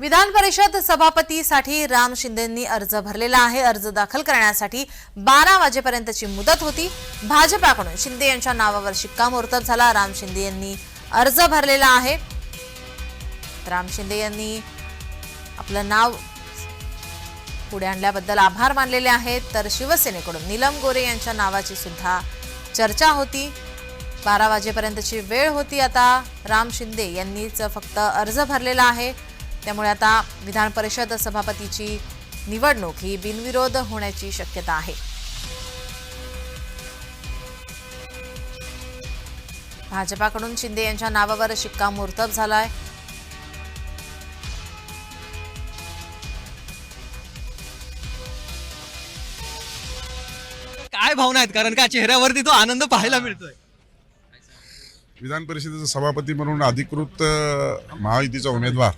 विधान परिषद सभापतीसाठी राम शिंदेंनी अर्ज भरलेला आहे. अर्ज दाखल करण्यासाठी बारा वाजेपर्यंतची मुदत होती. भाजपाकडून शिंदे यांच्या नावावर शिक्कामोर्तब झाला. राम शिंदे यांनी अर्ज भरलेला आहे. राम शिंदे यांनी आपलं नाव पुढे आणल्याबद्दल आभार मानलेले आहेत. तर शिवसेनेकडून नीलम गोरे यांच्या नावाची सुद्धा चर्चा होती. बारा वाजेपर्यंतची वेळ होती. आता राम शिंदे यांनीच फक्त अर्ज भरलेला आहे. त्यामुळे आता विधान परिषद सभापतीची निवडणूक ही बिनविरोध होण्याची शक्यता आहे. भाजपाकडून शिंदे यांच्या नावावर शिक्कामोर्तब झालाय. काय भावना आहेत? कारण का चेहऱ्यावरती तो आनंद पाहायला मिळतोय. विधान परिषदेचा सभापती म्हणून अधिकृत महायुतीचा उमेदवार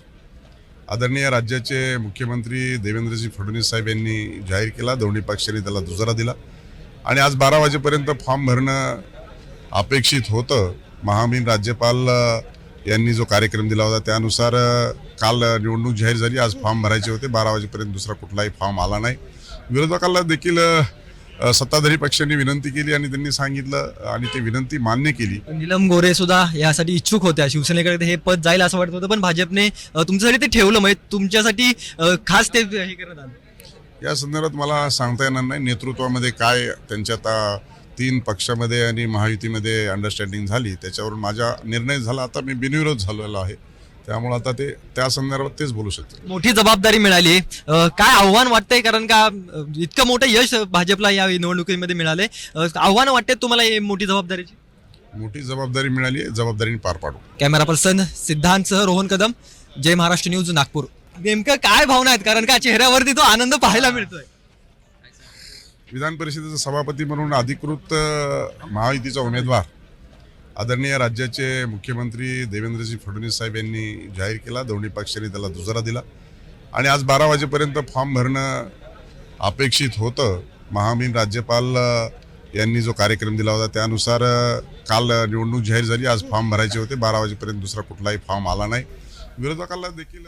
आदरणीय राज्याचे मुख्यमंत्री देवेंद्रजी फडणवीस साहेब यांनी जाहीर केला दोन्ही पक्षांनी त्याला दुजरा दिला. आणि आज बारा वाजेपर्यंत फॉर्म भरणं अपेक्षित होतं. महामीन राज्यपाल यांनी जो कार्यक्रम दिला होता त्यानुसार काल निवडणूक जाहीर झाली. आज फॉर्म भरायचे होते. बारा वाजेपर्यंत दुसरा कुठलाही फॉर्म आला नाही. विरोधकाला देखील सत्ताधारी पक्षांनी विनंती केली आणि त्यांनी सांगितलं आणि ती विनंती मान्य केली. नीलम गोरे सुद्धा यासाठी इच्छुक होत्या. शिवसेनेकडे हे पद जाईल असं वाटत होतं पण भाजपने तुमच्यासाठी ते ठेवलं. म्हणजे तुमच्यासाठी खास ते हे आलं. या संदर्भात मला सांगता येणार नाही. नेतृत्वामध्ये काय त्यांच्या आता तीन पक्षामध्ये आणि महायुतीमध्ये अंडरस्टँडिंग झाली. त्याच्यावरून माझा निर्णय झाला. आता मी बिनविरोध झालेलो आहे. त्यामुळे आता ते त्या संदर्भात तेच बोलू शकतो मोठी जबाबदारी मिळाली. काय आव्हान वाटतंय? कारण का इतकं मोठं यश भाजपला या निवडणुकीमध्ये मिळाले आव्हान वाटते तुम्हाला मोठी जबाबदारीची? मोठी जबाबदारी मिळाली आहे जबाबदारीने पार पाडू. कॅमेरा पर्सन सिद्धांतसह रोहन कदम जय महाराष्ट्र न्यूज नागपूर. नेमकं काय भावना आहेत? कारण का चेहऱ्यावरती तो आनंद पाहायला मिळतोय. विधान परिषदेचा सभापती म्हणून अधिकृत महायुतीचा उमेदवार आदरणीय राज्याचे मुख्यमंत्री देवेंद्रजी फडणवीस साहेब यांनी जाहीर केला दोन्ही पक्षांनी त्याला दुजरा दिला. आणि आज बारा वाजेपर्यंत फॉर्म भरणं अपेक्षित होतं. महामीन राज्यपाल यांनी जो कार्यक्रम दिला होता त्यानुसार काल निवडणूक जाहीर झाली. आज फॉर्म भरायचे होते. बारा वाजेपर्यंत दुसरा कुठलाही फॉर्म आला नाही. विरोधकाला देखील